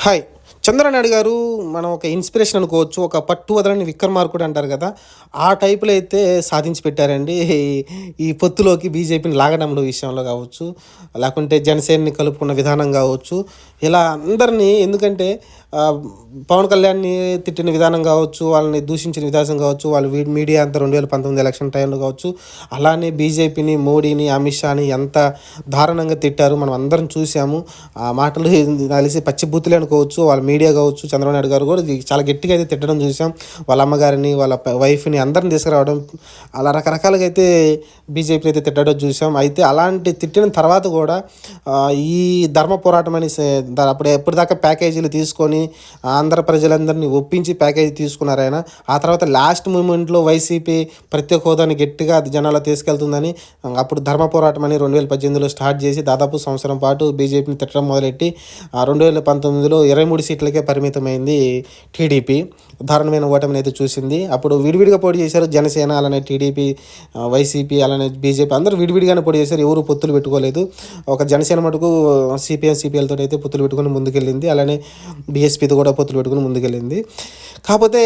はい。చంద్రనాయుడు గారు మనం ఒక ఇన్స్పిరేషన్ అనుకోవచ్చు ఒక పట్టు వదలని విక్రమార్కుడు అంటారు కదా ఆ టైపులో అయితే సాధించి పెట్టారండి. ఈ- పొత్తులోకి బీజేపీని లాగడంలో విషయంలో కావచ్చు లేకుంటే జనసేనని కలుపుకున్న విధానం కావచ్చు ఇలా అందరినీ ఎందుకంటే పవన్ కళ్యాణ్ని తిట్టిన విధానం కావచ్చు వాళ్ళని దూషించిన విధానం కావచ్చు వాళ్ళు మీడియా అంతా రెండు వేల పంతొమ్మిది ఎలక్షన్ టైంలో కావచ్చు అలానే బీజేపీని మోడీని అమిత్ షాని ఎంత దారుణంగా తిట్టారు మనం అందరం చూసాము ఆ మాటలు కలిసి పచ్చిబూతులే అనుకోవచ్చు వాళ్ళు మీడియా కావచ్చు చంద్రబాబు నాయుడు గారు కూడా చాలా గట్టిగా అయితే తిట్టడం చూసాం. వాళ్ళ అమ్మగారిని వాళ్ళ వైఫ్ని అందరిని తీసుకురావడం అలా రకరకాలుగా అయితే బీజేపీని అయితే తిట్టడం చూసాం. అయితే అలాంటి తిట్టిన తర్వాత కూడా ఈ ధర్మ పోరాటం అని అప్పుడు ఎప్పటిదాకా ప్యాకేజీలు తీసుకొని ఆంధ్ర ప్రజలందరినీ ఒప్పించి ప్యాకేజీ తీసుకున్నారు ఆయన. ఆ తర్వాత లాస్ట్ మూమెంట్లో వైసీపీ ప్రత్యేక హోదాని గట్టిగా జనాలు జనాల్లో తీసుకెళ్తుందని అప్పుడు ధర్మ పోరాటం అని రెండు వేల పద్దెనిమిదిలో స్టార్ట్ చేసి దాదాపు సంవత్సరం పాటు బీజేపీని తిట్టడం మొదలెట్టి ఆ రెండు వేల పంతొమ్మిదిలో ఇరవై మూడు సీట్లకే పరిమితమైంది టీడీపీ. దారుణమైన ఓటమిని అయితే చూసింది. అప్పుడు విడివిడిగా పోటీ చేశారు జనసేన అలానే టీడీపీ వైసీపీ అలానే బీజేపీ. అందరూ విడివిడిగానే పోటీ చేశారు. ఎవరు పొత్తులు పెట్టుకోలేదు. ఒక జనసేన మటుకు సిపిఎం సిపిఎల్తో అయితే పొత్తులు పెట్టుకుని ముందుకెళ్ళింది. అలానే బీఎస్పీతో కూడా పొత్తులు పెట్టుకుని ముందుకెళ్ళింది. కాకపోతే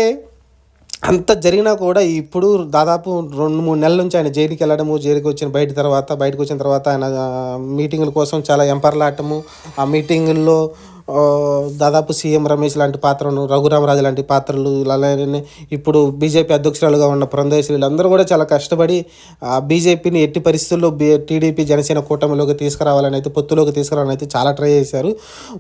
అంత జరిగినా కూడా ఇప్పుడు దాదాపు రెండు మూడు నెలల నుంచి ఆయన జైలుకి వెళ్ళడము జైలుకి వచ్చిన బయట తర్వాత బయటకు వచ్చిన తర్వాత ఆయన మీటింగుల కోసం చాలా ఎంపర్లాటము. ఆ మీటింగుల్లో దాదాపు సీఎం రమేష్ లాంటి పాత్రను రఘురామరాజు లాంటి పాత్రలు అలానే ఇప్పుడు బీజేపీ అధ్యక్షురాలుగా ఉన్న పురంధేశ్వరి వీళ్ళందరూ కూడా చాలా కష్టపడి బీజేపీని ఎట్టి పరిస్థితుల్లో టీడీపీ జనసేన కూటమిలోకి తీసుకురావాలని అయితే పొత్తులోకి తీసుకురావాలని అయితే చాలా ట్రై చేశారు.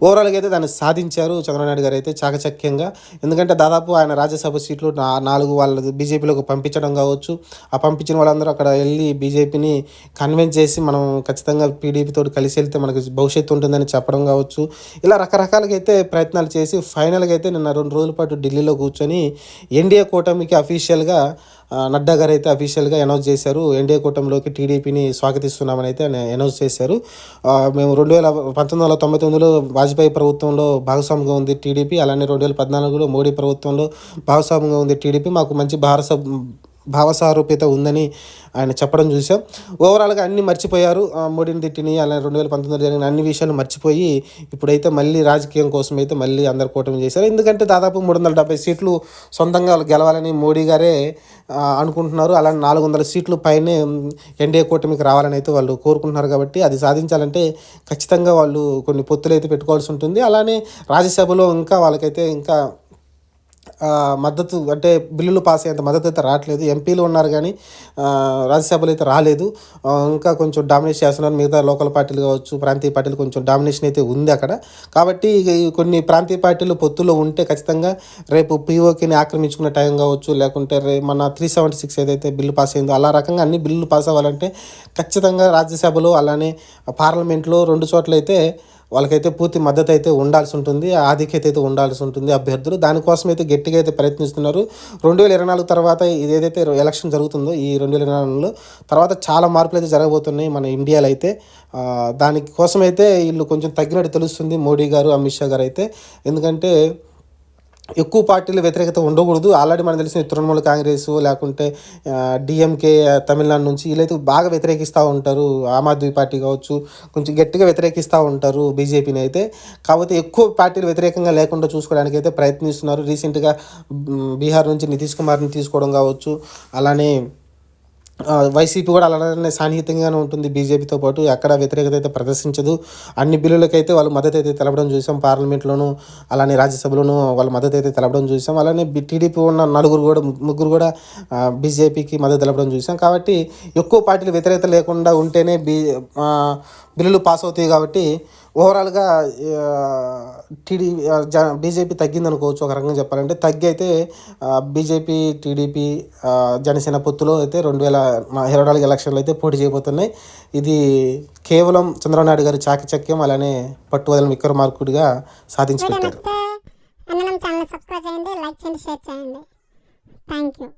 ఓవరాల్గా అయితే దాన్ని సాధించారు చంద్రనాయుడు గారు అయితే చాకచక్యంగా. ఎందుకంటే దాదాపు ఆయన రాజ్యసభ సీట్లు నాలుగు వాళ్ళ బీజేపీలోకి పంపించడం కావచ్చు. ఆ పంపించిన వాళ్ళందరూ అక్కడ వెళ్ళి బీజేపీని కన్విన్స్ చేసి మనం ఖచ్చితంగా టీడీపీ తోటి కలిసి వెళ్తే మనకి భవిష్యత్తు ఉంటుందని చెప్పడం కావచ్చు. ఇలా రకరకాలుగా అయితే ప్రయత్నాలు చేసి ఫైనల్గా అయితే నిన్న రెండు రోజుల పాటు ఢిల్లీలో కూర్చొని ఎన్డీఏ కూటమికి అఫీషియల్గా నడ్డా గారు అయితే అఫీషియల్గా అనౌన్స్ చేశారు. ఎన్డీఏ కూటమిలోకి టీడీపీని స్వాగతిస్తున్నామని అయితే అనౌన్స్ చేశారు. మేము రెండు వేల పంతొమ్మిది వందల తొంభై తొమ్మిదిలో వాజ్పేయి ప్రభుత్వంలో భాగస్వామిగా ఉంది టీడీపీ. అలానే రెండు వేల పద్నాలుగులో మోడీ ప్రభుత్వంలో భాగస్వామిగా ఉంది టీడీపీ. మాకు మంచి భారస భావసారూప్యత ఉందని ఆయన చెప్పడం చూసాం. ఓవరాల్గా అన్ని మర్చిపోయారు. మోడీని తిట్టిని అలా రెండు వేల పంతొమ్మిదిలో జరిగిన అన్ని విషయాలు మర్చిపోయి ఇప్పుడైతే మళ్ళీ రాజకీయం కోసం అయితే మళ్ళీ అందరు కూటమి చేశారు. ఎందుకంటే దాదాపు మూడు వందల డెబ్బై సీట్లు సొంతంగా గెలవాలని మోడీ గారే అనుకుంటున్నారు. అలానే నాలుగు వందల సీట్లు పైనే ఎన్డీఏ కూటమికి రావాలని అయితే వాళ్ళు కోరుకుంటున్నారు కాబట్టి అది సాధించాలంటే ఖచ్చితంగా వాళ్ళు కొన్ని పొత్తులు అయితే పెట్టుకోవాల్సి ఉంటుంది. అలానే రాజ్యసభలో ఇంకా వాళ్ళకైతే ఇంకా మద్దతు అంటే బిల్లులు పాస్ అయ్యేంత మద్దతు అయితే రావట్లేదు. ఎంపీలు ఉన్నారు కానీ రాజ్యసభలు అయితే రాలేదు. ఇంకా కొంచెం డామినేట్ చేస్తున్నారు. మిగతా లోకల్ పార్టీలు కావచ్చు ప్రాంతీయ పార్టీలు కొంచెం డామినేషన్ అయితే ఉంది అక్కడ. కాబట్టి కొన్ని ప్రాంతీయ పార్టీలు పొత్తులో ఉంటే ఖచ్చితంగా రేపు పీఓకేని ఆక్రమించుకునే టైం కావచ్చు లేకుంటే రే మన త్రీ సెవెంటీ సిక్స్ ఏదైతే బిల్లు పాస్ అయిందో అలా రకంగా అన్ని బిల్లులు పాస్ అవ్వాలంటే ఖచ్చితంగా రాజ్యసభలో అలానే పార్లమెంట్లో రెండు చోట్ల అయితే వాళ్ళకైతే పూర్తి మద్దతు అయితే ఉండాల్సి ఉంటుంది ఆధిక్యత అయితే ఉండాల్సి ఉంటుంది అభ్యర్థులు. దానికోసం అయితే గట్టిగా అయితే ప్రయత్నిస్తున్నారు. రెండు వేల ఇరవై నాలుగు తర్వాత ఏదైతే ఎలక్షన్ జరుగుతుందో ఈ రెండు వేల ఇరవై నాలుగులో తర్వాత చాలా మార్పులు అయితే జరగబోతున్నాయి మన ఇండియాలో అయితే. దానికోసం అయితే వీళ్ళు కొంచెం తగ్గినట్టు తెలుస్తుంది మోడీ గారు అమిత్ షా గారు అయితే. ఎందుకంటే ఎక్కువ పార్టీలు వ్యతిరేకత ఉండకూడదు. ఆల్రెడీ మనకు తెలిసిన తృణమూల కాంగ్రెస్ లేకుంటే డిఎంకే తమిళనాడు నుంచి వీళ్ళైతే బాగా వ్యతిరేకిస్తూ ఉంటారు. ఆమ్ ఆద్మీ పార్టీ కావచ్చు కొంచెం గట్టిగా వ్యతిరేకిస్తూ ఉంటారు బీజేపీని అయితే. కాకపోతే ఎక్కువ పార్టీలు వ్యతిరేకంగా లేకుండా చూసుకోవడానికి అయితే ప్రయత్నిస్తున్నారు. రీసెంట్గా బీహార్ నుంచి నితీష్ కుమార్ని తీసుకోవడం కావచ్చు అలానే వైసీపీ కూడా అలానే సాన్నిహితంగానే ఉంటుంది బీజేపీతో పాటు. ఎక్కడ వ్యతిరేకత అయితే ప్రదర్శించదు. అన్ని బిల్లులకైతే వాళ్ళు మద్దతు అయితే తెలపడం చూసాం. పార్లమెంట్లోనూ అలానే రాజ్యసభలోనూ వాళ్ళ మద్దతు అయితే తెలపడం చూసాం. అలానే టీడీపీ ఉన్న నలుగురు కూడా ముగ్గురు కూడా బీజేపీకి మద్దతు తెలపడం చూసాం. కాబట్టి ఎక్కువ పార్టీలు వ్యతిరేకత లేకుండా ఉంటేనే బీ బిల్లులు పాస్ అవుతాయి కాబట్టి ఓవరాల్గా టీడీ జ బీజేపీ తగ్గింది అనుకోవచ్చు ఒక రకంగా చెప్పాలంటే. తగ్గి అయితే బీజేపీ టీడీపీ జనసేన పొత్తులో అయితే రెండు వేల ఇరవై నాలుగు ఎలక్షన్లు అయితే పోటీ చేయబోతున్నాయి. ఇది కేవలం చంద్రబాబు నాయుడు గారి చాకచక్యం అలానే పట్టువదల విక్రమార్కుడిగా సాధించి వీడియో పెట్టారు. నచ్చితే అన్ననం ఛానల్ సబ్స్క్రైబ్ చేయండి లైక్ చేయండి షేర్ చేయండి. Thank you